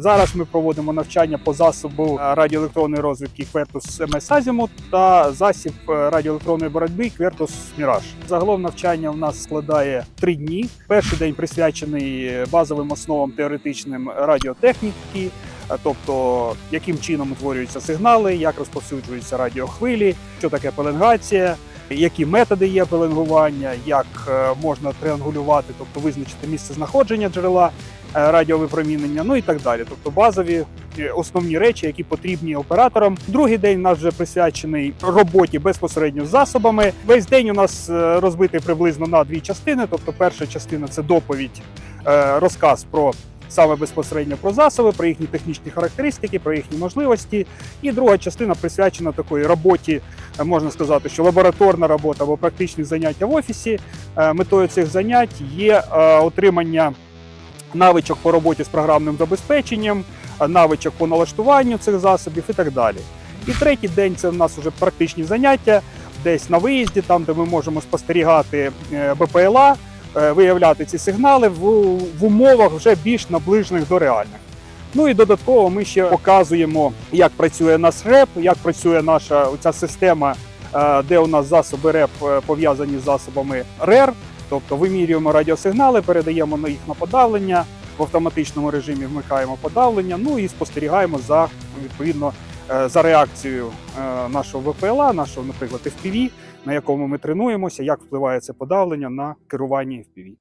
Зараз ми проводимо навчання по засобу е, радіоелектронної розвідки MS Azimuth та засіб е, радіоелектронної боротьби Quertus Mirage. Загалом навчання у нас складає три дні. Перший день присвячений базовим основам теоретичним радіотехніки, е, тобто яким чином утворюються сигнали, як розповсюджуються радіохвилі, що таке пеленгація. Які методи є пеленгування, як можна триангулювати, тобто визначити місце знаходження джерела радіовипромінення, ну і так далі. Тобто базові е, основні речі, які потрібні операторам. Другий день у нас вже присвячений роботі безпосередньо з засобами. Весь день у нас е, розбитий приблизно на дві частини. Тобто, перша частина це доповідь, е, розказ про. Саме безпосередньо про засоби, про їхні технічні характеристики, про їхні можливості. І друга частина присвячена такої роботі, е, можна сказати, що лабораторна робота або практичні заняття в офісі. Е, Метою цих занять є е, отримання навичок по роботі з програмним забезпеченням, е, навичок по налаштуванню цих засобів і так далі. І третій день це в нас вже практичні заняття, десь на виїзді, там де ми можемо спостерігати е, БПЛА, е, виявляти ці сигнали в, в умовах вже більш наближених до реальних. Ну і додатково ми ще показуємо, як працює наш РЕП, як працює наша ця система, де у нас засоби РЕП пов'язані з засобами РЕР. Тобто вимірюємо радіосигнали, передаємо на їх на подавлення, в автоматичному режимі вмикаємо подавлення, ну і спостерігаємо за відповідно е, за реакцією е, нашого ВПЛА, нашого, наприклад, FPV, на якому ми тренуємося, як впливає це подавлення на керування FPV.